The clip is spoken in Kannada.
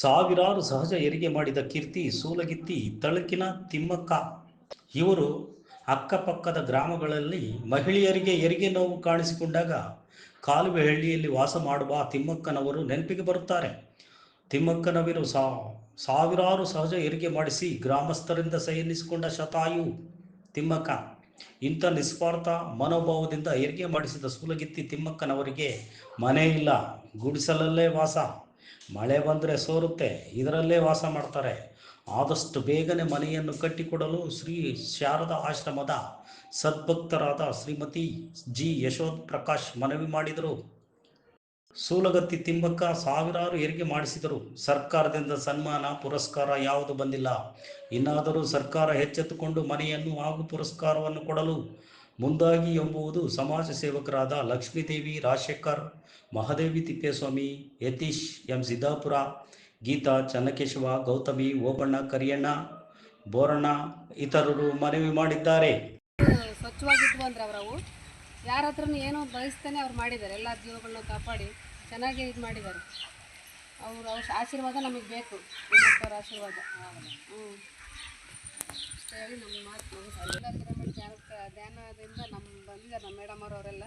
ಸಾವಿರಾರು ಸಹಜ ಹೆರಿಗೆ ಮಾಡಿದ ಕೀರ್ತಿ, ಸೂಲಗಿತ್ತಿ, ತಳುಕಿನ ತಿಮ್ಮಕ್ಕ. ಇವರು ಅಕ್ಕಪಕ್ಕದ ಗ್ರಾಮಗಳಲ್ಲಿ ಮಹಿಳೆಯರಿಗೆ ಹೆರಿಗೆ ನೋವು ಕಾಣಿಸಿಕೊಂಡಾಗ ಕಾಲುವೆ ಹಳ್ಳಿಯಲ್ಲಿ ವಾಸ ಮಾಡುವ ತಿಮ್ಮಕ್ಕನವರು ನೆನಪಿಗೆ ಬರುತ್ತಾರೆ. ತಿಮ್ಮಕ್ಕನವರು ಸಾ, ಸಾವಿರಾರು ಸಹಜ ಹೆರಿಗೆ ಮಾಡಿಸಿ ಗ್ರಾಮಸ್ಥರಿಂದ ಸೈನಿಸಿಕೊಂಡ ಶತಾಯು ತಿಮ್ಮಕ್ಕ. ಇಂಥ ನಿಸ್ವಾರ್ಥ ಮನೋಭಾವದಿಂದ ಹೆರಿಗೆ ಮಾಡಿಸಿದ ಸೂಲಗಿತ್ತಿ ತಿಮ್ಮಕ್ಕನವರಿಗೆ ಮನೆ ಇಲ್ಲ, ಗುಡಿಸಲಲ್ಲೇ ವಾಸ. ಮಳೆ ಬಂದರೆ ಸೋರುತ್ತೆ, ಇದರಲ್ಲೇ ವಾಸ ಮಾಡ್ತಾರೆ. ಆದಷ್ಟು ಬೇಗನೆ ಮನೆಯನ್ನು ಕಟ್ಟಿಕೊಡಲು ಶ್ರೀ ಶಾರದಾ ಆಶ್ರಮದ ಸದ್ಭಕ್ತರಾದ ಶ್ರೀಮತಿ ಜಿ ಯಶೋಧ್ ಪ್ರಕಾಶ್ ಮನವಿ ಮಾಡಿದರು. ಸೂಲಗತ್ತಿ ತಿಮ್ಮಕ್ಕ ಸಾವಿರಾರು ಹೆರಿಗೆ ಮಾಡಿಸಿದರು. ಸರ್ಕಾರದಿಂದ ಸನ್ಮಾನ, ಪುರಸ್ಕಾರ ಯಾವುದು ಬಂದಿಲ್ಲ. ಇನ್ನಾದರೂ ಸರ್ಕಾರ ಎಚ್ಚೆತ್ತುಕೊಂಡು ಮನೆಯನ್ನು ಹಾಗೂ ಪುರಸ್ಕಾರವನ್ನು ಕೊಡಲು ಮುಂದಾಗಿ ಎಂಬುವುದು ಸಮಾಜ ಸೇವಕರಾದ ಲಕ್ಷ್ಮೀದೇವಿ ರಾಜಶೇಖರ್, ಮಹಾದೇವಿ ತಿಪ್ಪೇಸ್ವಾಮಿ, ಯತೀಶ್ ಎಂ ಸಿದ್ದಾಪುರ, ಗೀತಾ ಚನ್ನಕೇಶವ, ಗೌತಮಿ, ಓಬಣ್ಣ ಕರಿಯಣ್ಣ, ಬೋರಣ್ಣ ಇತರರು ಮನವಿ ಮಾಡಿದ್ದಾರೆ. ಸ್ವಚ್ಛವಾಗಿದ್ವು ಅಂದ್ರೆ ಅವರವು. ಯಾರ ಹತ್ರನೂ ಏನೋ ಬಯಸ್ತಾನೆ ಅವ್ರು ಮಾಡಿದ್ದಾರೆ. ಎಲ್ಲ ಜೀವಗಳನ್ನ ಕಾಪಾಡಿ ಚೆನ್ನಾಗಿ ಇದು ಮಾಡಿದ್ದಾರೆ. ಅವ್ರ ಅವ್ರ ಆಶೀರ್ವಾದ ನಮಗೆ ಬೇಕು. ಆಶೀರ್ವಾದ. ಹ್ಞೂ ಹೇಳಿ ನಮ್ಮ ಮಾತು ಧ್ಯಾನದಿಂದ ನಮ್ಮ ಬಂದಿದ್ದಾರೆ ನಮ್ಮ ಮೇಡಮ್ ಅವರೆಲ್ಲ